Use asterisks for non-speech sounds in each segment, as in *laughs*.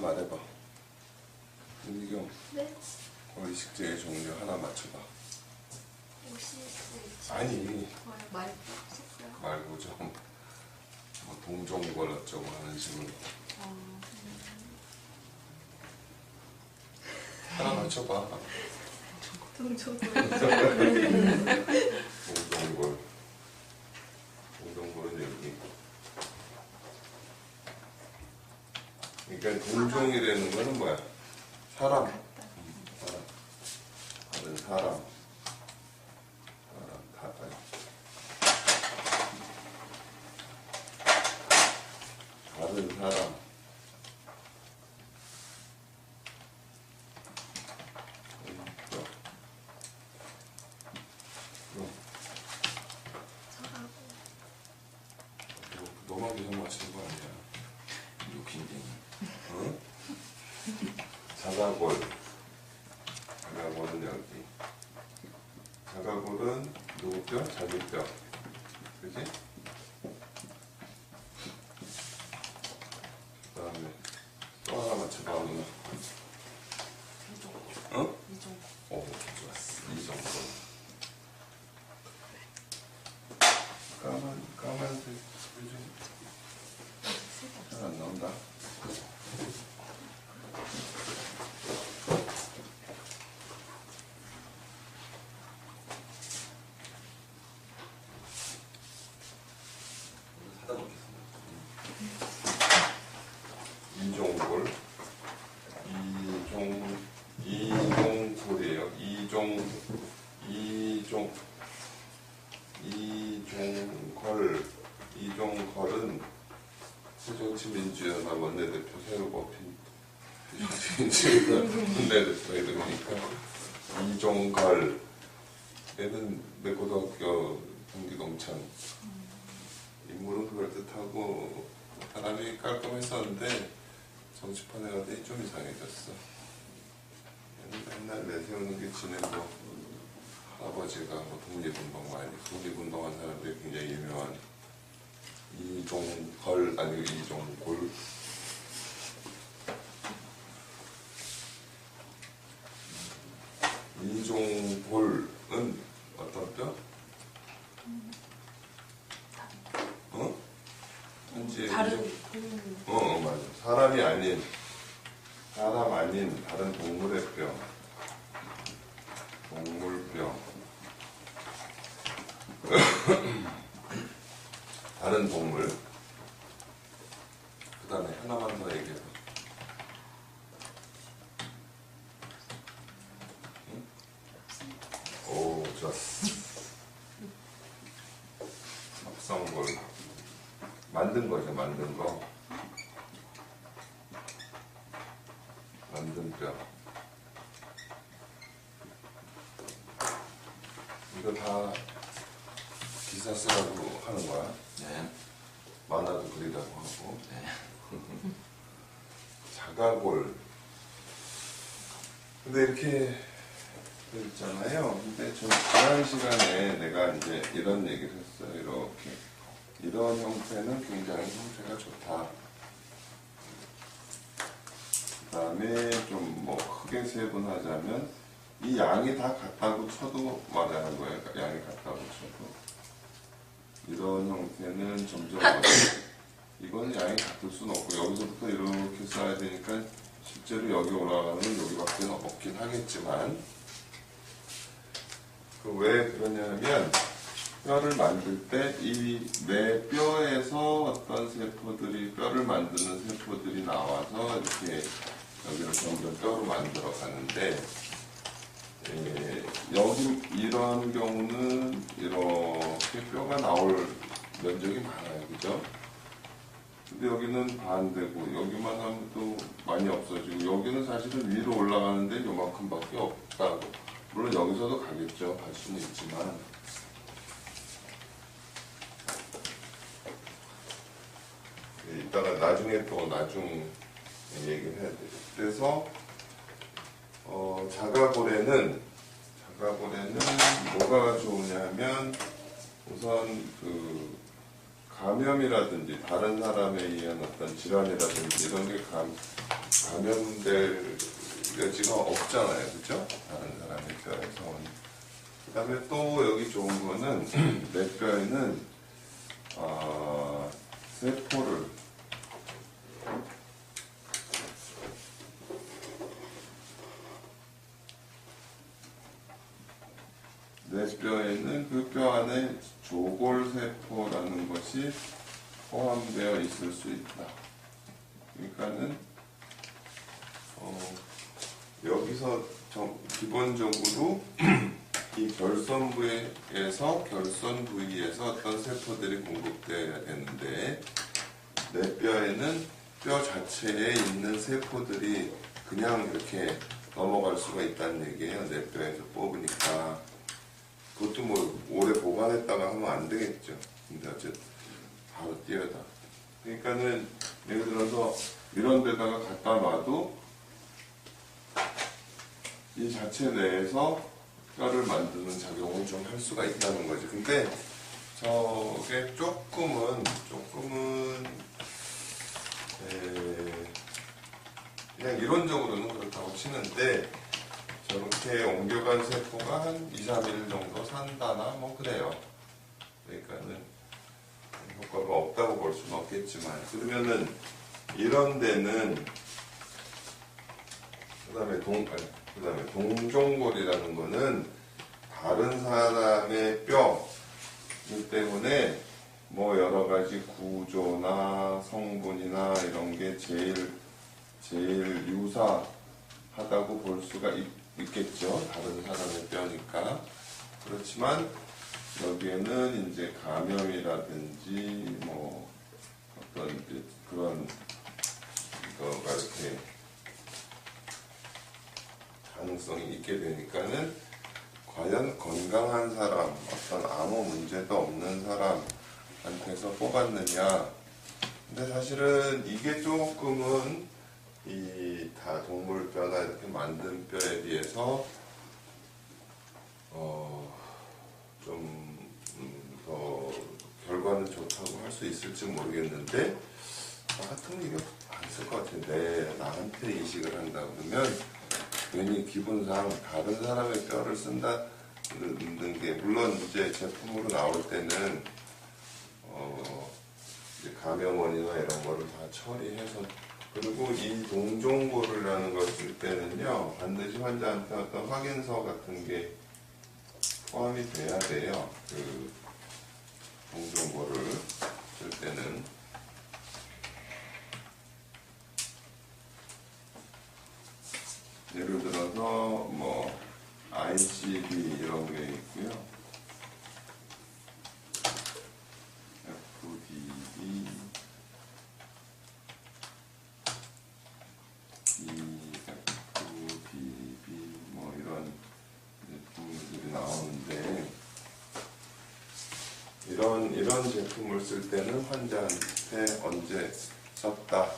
말해봐. 윤기경, 네? 골 식재의 종류 하나 맞춰봐. 있을지 아니? 말고 좀, 뭐 동종골 어쩌고 하는 식으로. 어, 하나 맞춰봐. 동종골. *laughs* 동종골은 여기. 그러니까 동종이라는 거는 뭐야? 사람. 같다. 사람. 다른. 사람, 다, 다른 사람. 음, 또. 또. 서하고 너- 너만 계속 마시는 거 아니야? 욕심쟁이. 응? 자가골. 자가골은 여기. 자가골은 누구 뼈? 자기 뼈. 그지? 그 다음에 또 하나 맞춰봐, 누나. 어? 오, 좋았어. 이 정도. 까만, 까만색, 그지? 잘 안 나온다. 사다 놓겠습니다. 이종골 이종 이종골이에요. 이종 이종 이종걸 이종걸은 새정치민주연합 원내대표 새로 뽑힌 새정치민주연합 원내대표 이름이니까. 이종걸 얘는 내 고등학교 동기동창. 인물은 그럴듯하고 사람이 깔끔했었는데 정치판에 가더니 좀 이상해졌어. 맨날 내세우는 게 지네 뭐 할아버지가 뭐 독립운동 많이 독립운동한 사람들이 굉장히 유명한 이종걸 아니고 이종골 이종골은 어떤 뼈? 어? 현재 다른 어, 어, 맞아. 사람이 아닌, 사람 아닌 다른 동물의 뼈. 동물뼈. 다른 동물. 그 다음에 하나만 더 얘기해봐. 응? 오, 좋았어. 합성골. 만든 거죠, 만든 거. 만든 뼈. 이거 다 기사 쓰라고 하는 거야. 네. 만화도 그리라고 하고. 네. *laughs* 자가골. 근데 이렇게 있잖아요. 근데 저 지난 시간에 내가 이제 이런 얘기를 했어요. 이렇게. 이런 형태는 굉장히 형태가 좋다. 그 다음에 좀 뭐 크게 세분하자면 이 양이 다 같다고 쳐도 말하는 거예요. 그러니까 양이 같다고 쳐도. 이런 형태는 점점 이거는 양이 같을 수는 없고 여기서부터 이렇게 써야 되니까 실제로 여기 올라가는 여기밖에 없긴 하겠지만 그 왜 그러냐면 뼈를 만들 때 이 내 뼈에서 어떤 세포들이 뼈를 만드는 세포들이 나와서 이렇게 여기를 점점 뼈로 만들어 가는데 예, 여기 이런 경우는 이렇게 뼈가 나올 면적이 많아요, 그죠? 근데 여기는 반대고 여기만 하면 또 많이 없어지고 여기는 사실은 위로 올라가는데 요만큼밖에 없다고. 물론 여기서도 가겠죠. 갈 수는 있지만 예, 이따가 나중에 또 나중 얘기를 해야 돼요 그래서 어, 자가고래는 자가고래는 뭐가 좋으냐면 우선 그 감염이라든지 다른 사람에 의한 어떤 질환이라든지 이런 게 감, 감염될 여지가 없잖아요. 그죠? 다른 사람의 뼈에서. 그 다음에 또 여기 좋은 거는 *clears throat* 내 뼈에는 아, 세포를 내 뼈에는 그 뼈 안에 조골세포라는 것이 포함되어 있을 수 있다. 그러니까는 어, 여기서 정- 기본적으로 *clears throat* 이 결선 부위에서 결선 부위에서 어떤 세포들이 공급되어야 되는데 내 뼈에는 뼈 자체에 있는 세포들이 그냥 이렇게 넘어갈 수가 있다는 얘기예요. 내 뼈에서 뽑으니까. 그것도 뭐 오래 보관했다가 하면 안 되겠죠. 근데 어쨌든 바로 뛰어다. 그러니까는 예를 들어서 이런 데다가 갖다 놔도 이 자체 내에서 뼈를 만드는 작용을 좀 할 수가 있다는 거지. 근데 저게 조금은 조금은 에, 그냥 이론적으로는 그렇다고 치는데 저렇게 옮겨간 세포가 한 2, 3일 정도 산다나 뭐 그래요. 그러니까는 효과가 없다고 볼 수는 없겠지만 그러면은 이런 데는 그다음에 동 그다음에 동종골이라는 거는 다른 사람의 뼈이기 때문에 뭐 여러 가지 구조나 성분이나 이런 게 제일 제일 유사하다고 볼 수가 있, 있겠죠. 다른 사람의 뼈니까. 그렇지만 여기에는 이제 감염이라든지 뭐 어떤 그런 거가 이렇게 가능성이 있게 되니까는 과연 건강한 사람, 어떤 아무 문제도 없는 사람한테서 뽑았느냐. 근데 사실은 이게 조금은 이 다 동물 뼈나 이렇게 만든 뼈에 비해서 어, 어좀더 결과는 좋다고 할 수 있을지 모르겠는데 나 같으면 이거 안쓸 것 같은데 나한테 이식을 한다 그러면 괜히 기분상 다른 사람의 뼈를 쓴다는 게 물론 이제 제품으로 나올 때는 어 이제 감염원이나 이런 거를 다 처리해서 그리고 이 동종고를라는 걸 쓸 때는요 반드시 환자한테 어떤 확인서 같은 게 포함이 돼야 돼요 그 동종고를 쓸 때는 예를 들어서 뭐 ICD 이런 게 있고요. FDB, EFDB 뭐 이런 제품들이 나오는데 이런 이런 제품을 쓸 때는 환자한테 언제 썼다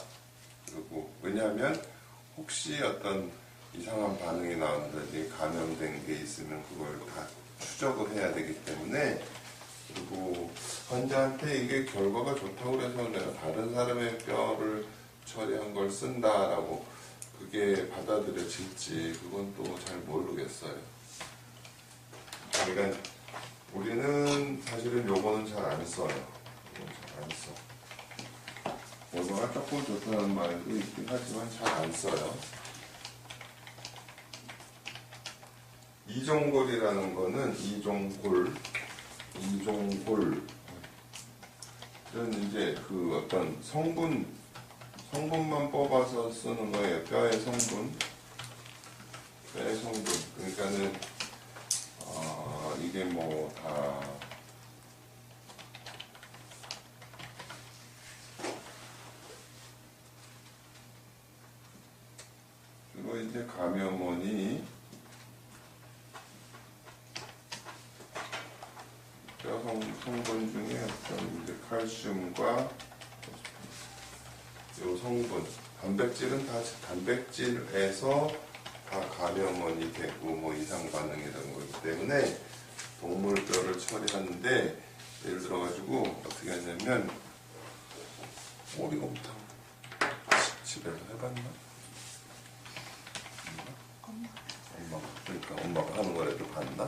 그리고 왜냐하면 혹시 어떤 이상한 반응이 나온다든지 감염된 게 있으면 그걸 다 추적을 해야 되기 때문에 그리고 환자한테 이게 결과가 좋다고 해서 내가 다른 사람의 뼈를 처리한 걸 쓴다라고 그게 받아들여질지 그건 또 잘 모르겠어요. 그러니까 우리는 사실은 요거는 잘 안 써요. 잘 안 써. 결과가 조금 좋다는 말도 있긴 하지만 잘 안 써요. 이종골이라는 거는 이종골, 이종골. 이런 이제 그 어떤 성분, 성분만 뽑아서 쓰는 거예요. 뼈의 성분. 뼈의 성분. 그러니까는 아, 이게 뭐 다 그리고 이제 감염원이 뼈 성, 성분 중에 어떤 이제 칼슘과 요 성분 단백질은 다 단백질에서 다 감염원이 되고 뭐 이상 반응이 되는 거기 때문에 동물 뼈를 처리하는데 예를 들어 가지고 어떻게 하냐면 오리곰탕 집에서 해봤나? 엄마. 엄마가 그러니까 엄마가 하는 거라도 봤나?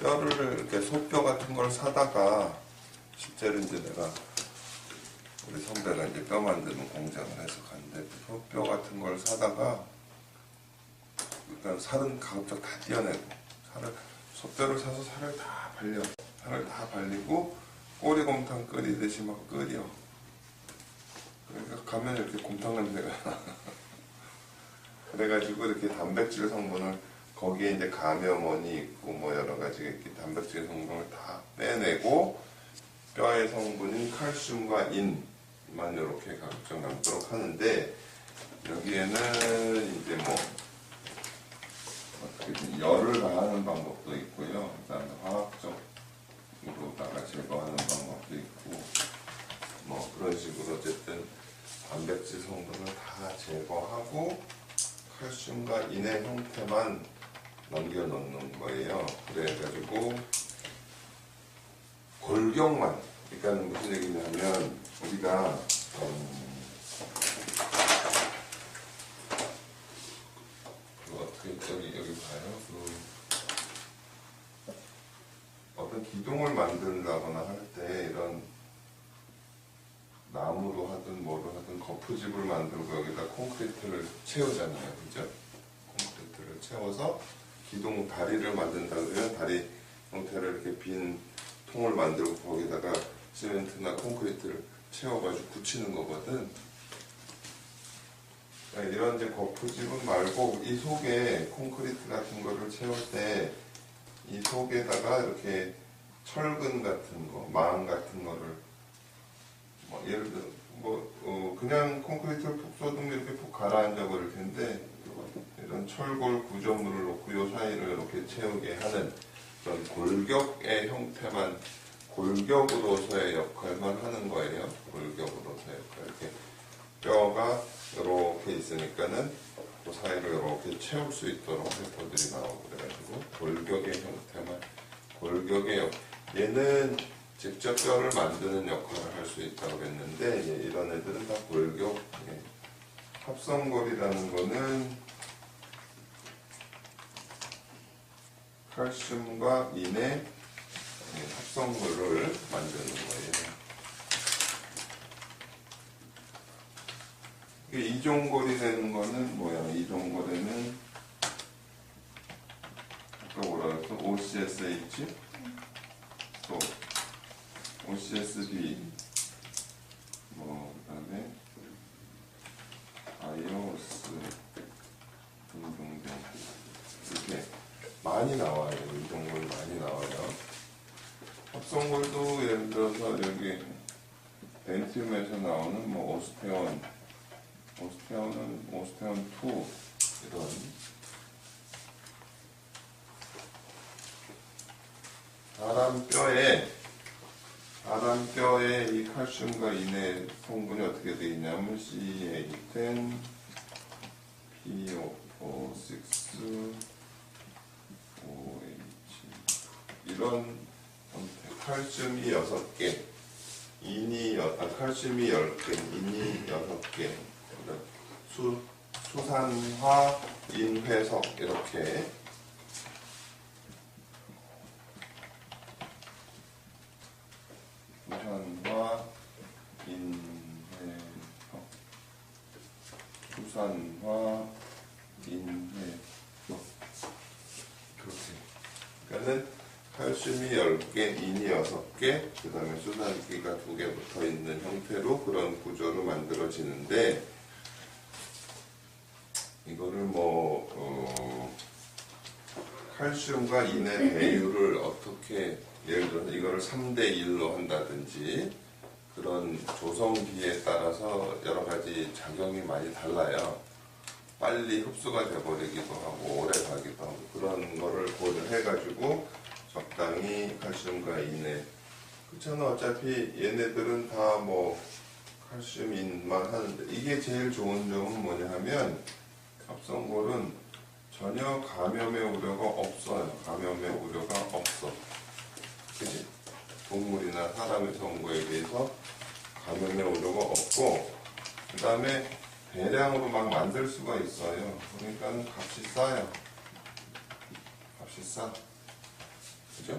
뼈를 이렇게 소뼈 같은 걸 사다가 실제로 이제 내가 우리 선배가 이제 뼈 만드는 공장을 해서 갔는데 그 소뼈 같은 걸 사다가 일단 살은 가급적 다 떼어내고 살을 소뼈를 사서 살을 다 발려. 살을 다 발리고 꼬리곰탕 끓이듯이 막 끓여. 그러니까 가면 이렇게 곰탕 냄새가 나. *laughs* 그래가지고 이렇게 단백질 성분을 거기에 이제 감염원이 있고 뭐 여러 가지 이렇게 단백질 성분을 다 빼내고 뼈의 성분인 칼슘과 인만 이렇게 각종 남도록 하는데 여기에는 이제 뭐 열을 가하는 방법도 있고요. 그다음에 화학적으로다가 제거하는 방법도 있고 뭐 그런 식으로 어쨌든 단백질 성분을 다 제거하고 칼슘과 인의 형태만 남겨 놓는 거예요. 그래가지고 골격만, 그러니까 무슨 얘기냐면 우리가 음, 그 어떻게 여기 여기 봐요. 그 어떤 기둥을 만든다거나 할 때 이런 나무로 하든 뭐로 하든 거푸집을 만들고 여기다 콘크리트를 채우잖아요. 그죠? 콘크리트를 채워서 기둥 다리를 만든다 그러면 다리 형태를 이렇게 빈 통을 만들고 거기다가 시멘트나 콘크리트를 채워가지고 붙이는 거거든. 네, 이런 이제 거푸집은 말고 이 속에 콘크리트 같은 거를 채울 때 이 속에다가 이렇게 철근 같은 거, 망 같은 거를 뭐 예를 들어 뭐 어, 그냥 콘크리트를 푹 쏟으면 이렇게 푹 가라앉아 버릴 텐데 이런 철골 구조물을 놓고 요 사이를 이렇게 채우게 하는 그런 골격의 형태만 골격으로서의 역할만 하는 거예요. 골격으로서의 역할 이렇게 뼈가 이렇게 있으니까는 그 사이를 이렇게 채울 수 있도록 세포들이 나오고 그래가지고 골격의 형태만 골격의 역 얘는 직접 뼈를 만드는 역할을 할 수 있다고 했는데 예, 이런 애들은 다 골격 예. 합성골이라는 거는 칼슘과 인의 예, 합성물을 만드는 거예요. 이게 이종골이 되는 거는 뭐야? 이종골에는 아까 뭐라 그랬어? OCSH 또 OCSB 뭐 그다음에 아이오스 등등등 이렇게 많이 나와요. 이종골 많이 나와요. 합성골도 예를 들어서 여기 덴티움에서 나오는 뭐 오스테온 오스테온은 오스테온 2 이런 사람 뼈에 사람 뼈에 이 칼슘과 인의 성분이 어떻게 되어 있냐면 C8, PO6, OH 이런 칼슘이 6개 인이 여, 아, 칼슘이 10개, 인이 6개 수, 수산화, 인회석 이렇게. 수산화, 인회석. 수산화, 인회석. 그렇게. 그러니까는 칼슘이 10개, 인이 6개, 그 다음에 수산기가 2개 붙어 있는 형태로 그런 구조로 만들어지는데, 이거를 뭐, 어, 칼슘과 인의 배율을 어떻게, 예를 들어서 이거를 3대 1로 한다든지, 그런 조성비에 따라서 여러 가지 작용이 많이 달라요. 빨리 흡수가 돼버리기도 하고 오래 가기도 하고 그런 거를 고려해가지고 적당히 칼슘과 인에 그렇잖아. 어차피 얘네들은 다 뭐 칼슘인만 하는데 이게 제일 좋은 점은 뭐냐 하면 합성골은 전혀 감염의 우려가 없어요 감염의 우려가 없어 그지 동물이나 사람의 성고에 비해서 감염의 우려가 없고 그 다음에 대량으로 막 만들 수가 있어요. 그러니까 값이 싸요. 값이 싸. 그죠?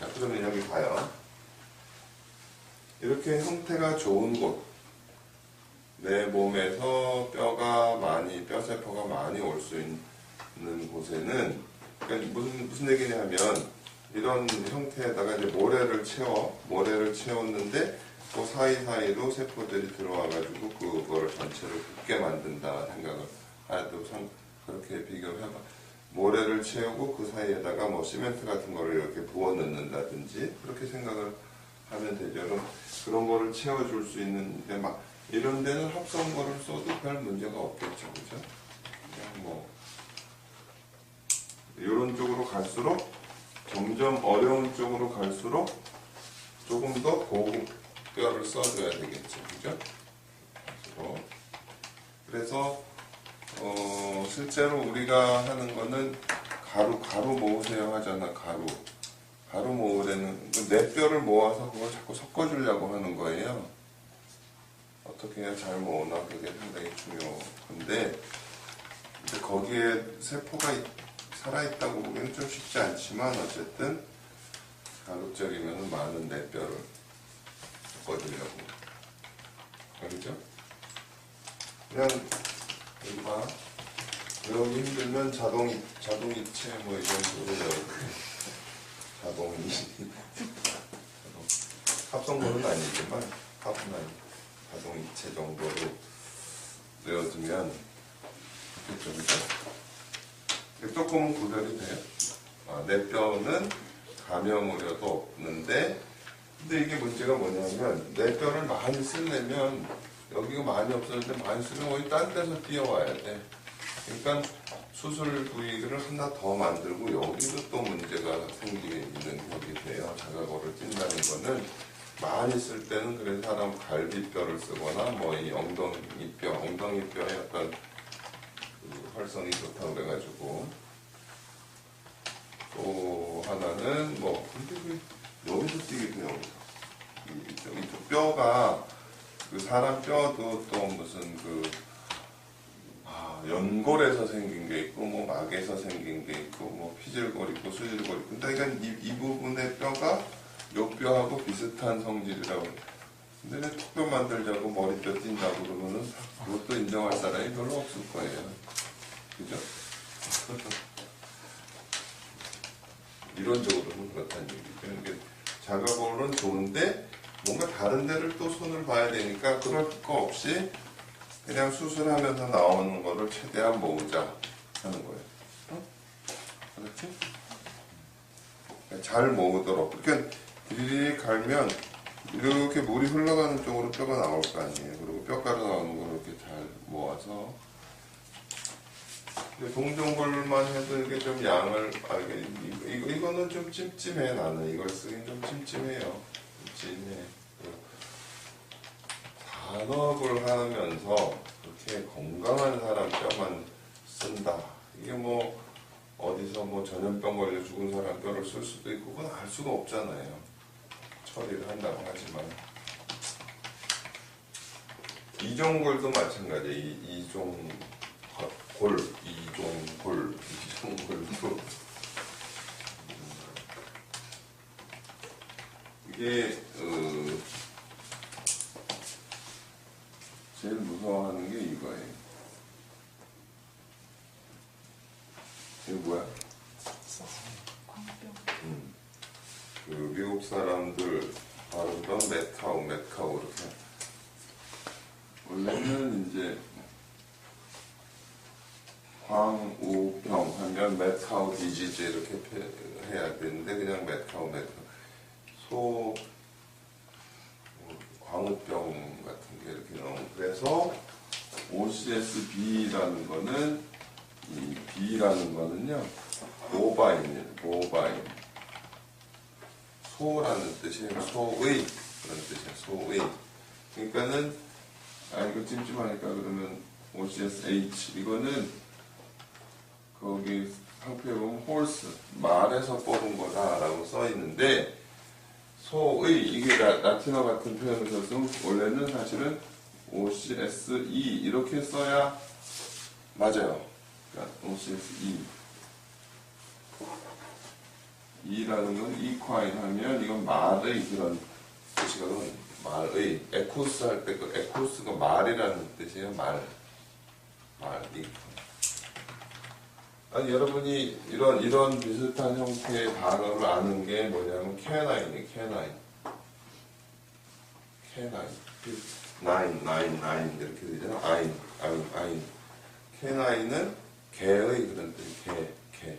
자, 그러면 여기 봐요. 이렇게 형태가 좋은 곳, 내 몸에서 뼈가 많이, 뼈세포가 많이 올 수 있는 곳에는, 그러니까 무슨, 무슨 얘기냐면, 이런 형태에다가 이제 모래를 채워, 모래를 채웠는데, 그 사이사이로 세포들이 들어와가지고 그거를 전체를 굳게 만든다 생각을 하여도 참 그렇게 비교를 해봐. 모래를 채우고 그 사이에다가 뭐 시멘트 같은 거를 이렇게 부어 넣는다든지 그렇게 생각을 하면 되죠. 그럼 그런 거를 채워줄 수 있는 데 막 이런 데는 합성거를 써도 별 문제가 없겠죠. 그죠? 그냥 뭐 이런 쪽으로 갈수록 점점 어려운 쪽으로 갈수록 조금 더 고급 뼈를 써줘야 되겠죠. 그죠? 그래서, 어, 실제로 우리가 하는 거는 가루, 가루 모으세요 하잖아, 가루. 가루 모으려는, 그내 뼈를 모아서 그걸 자꾸 섞어주려고 하는 거예요. 어떻게 잘 모으나 그게 상당히 중요한데, 근데 거기에 세포가 있- 살아있다고 보기에는 좀 쉽지 않지만, 어쨌든, 가급적이면 많은 내 뼈를 섞어주려고. 알겠죠? 그냥, 봐. 외우기 힘들면 자동, 자동 이체 뭐 이런 식으로. 자동 이체. *laughs* 합성물은 아니지만, 합은 자동 이체 정도로 외워두면 좋겠죠, 그죠? 조금은 구별이 돼요. 아, 내 뼈는 감염 우려도 없는데, 근데 이게 문제가 뭐냐면, 내 뼈를 많이 쓰려면, 여기가 많이 없었는데 많이 쓰면 어디 딴 데서 뛰어와야 돼. 그러니까 수술 부위를 하나 더 만들고 여기도 또 문제가 생기는 격이 돼요. 자가고를 찐다는 거는 많이 쓸 때는 그래서 사람 갈비뼈를 쓰거나 뭐 이 엉덩이뼈, 엉덩이뼈에 약간 그 활성이 좋다고 그래가지고 또 하나는 뭐 근데 그 여기서 뛰겠네요. 여기서. 이- 저기 또 뼈가 그 사람 뼈도 또 무슨 그 아, 연골에서 생긴 게 있고 뭐 막에서 생긴 게 있고 뭐 피질골 있고 수질골 있고 이건 이, 이 부분의 뼈가 요 뼈하고 비슷한 성질이라고 근데 왜 턱뼈 만들자고 머리뼈 뛴다고 그러면은 그것도 인정할 사람이 별로 없을 거예요 그죠? *laughs* 이론적으로는 그렇다는 얘기죠 이게 자가볼은 좋은데 뭔가 다른 데를 또 손을 봐야 되니까 그럴 거 없이 그냥 수술하면서 나오는 거를 최대한 모으자 하는 거예요. 응? 그렇지? 잘 모으도록. 그러니까 드릴이 갈면 이렇게 물이 흘러가는 쪽으로 뼈가 나올 거 아니에요. 그리고 뼈가루 나오는 걸 이렇게 잘 모아서. 근데 동종골만 해도 이게 좀 양을, 아, 이게, 이거, 이거, 이거는 좀 찜찜해, 나는. 이걸 쓰긴 좀 찜찜해요. 찜찜해. 단업을 하면서 그렇게 건강한 사람 뼈만 쓴다. 이게 뭐 어디서 뭐 전염병 걸려 죽은 사람 뼈를 쓸 수도 있고 그건 알 수가 없잖아요. 처리를 한다고 하지만 이종골도 마찬가지. 이 이종 골, 이종골, 이종골도 이게 어, 제일 무서워하는 게 이거예요. 이거 뭐야? 광병. 맷카우, 맷카우 이렇게. 원래는 이제 광우병 하면 디지즈 이렇게 표- 해야 되는데 그냥 맷카우, 맷카우. 소 뭐, 광우병 같은 게 이렇게 나오고. 그래서 OCSB라는 거는 이 B라는 거는요 모바인이에요 모바인 소라는 뜻이에요. 소의 그런 뜻이에요. 소의. 그러니까는 아 이거 찜찜하니까 그러면 OCSH 이거는 거기 상표에 보면 홀스 말에서 뽑은 거다라고 써 있는데 소의 이게 라, 라틴어 같은 표현을 써서 원래는 사실은 OCSE 이렇게 써야 맞아요. 그러니까 OCSE E라는 건 equine 하면 이건 말의 그런 뜻이거든. 말의 에코스 할 때 그 에코스가 말이라는 뜻이에요. 말. 말 equine. 아니 여러분이 이런 이런 비슷한 형태의 단어를 아는 게 뭐냐면 캐나인이 캐나인. 캐나인. 나인, 나인, 나인 이렇게 되잖아. 아인, 아인, 아인. 캐나인은 개의 그런 뜻. 개, 개,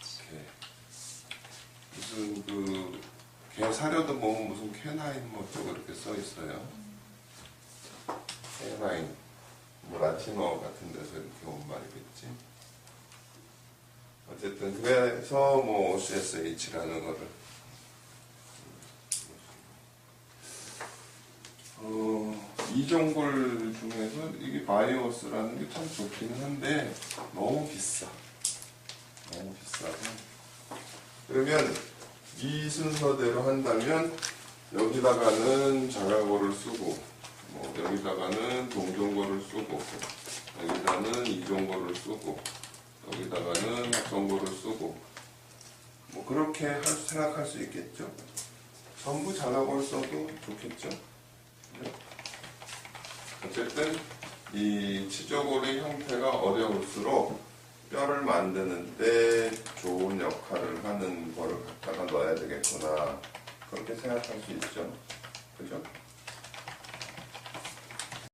개. 무슨 그 개 사료도 보면 무슨 캐나인 뭐 어쩌고 이렇게 써 있어요. 캐나인. 뭐 라틴어 같은 데서 이렇게 온 말이겠지. 어쨌든 그래서 뭐 OCSH라는 거를 어, 이종골 중에서 이게 바이오스라는 게 참 좋기는 한데 너무 비싸. 너무 비싸고. 그러면 이 순서대로 한다면 여기다가는 자가고를 쓰고 뭐 여기다가는 동종고를 쓰고 여기다는 이종고를 쓰고 여기다가는 합성고를 쓰고 뭐 그렇게 할, 생각할 수 있겠죠. 전부 자가고를 써도 좋겠죠. 어쨌든 이 치조골의 형태가 어려울수록 뼈를 만드는 데 좋은 역할을 하는 거를 갖다가 넣어야 되겠구나 그렇게 생각할 수 있죠. 그죠?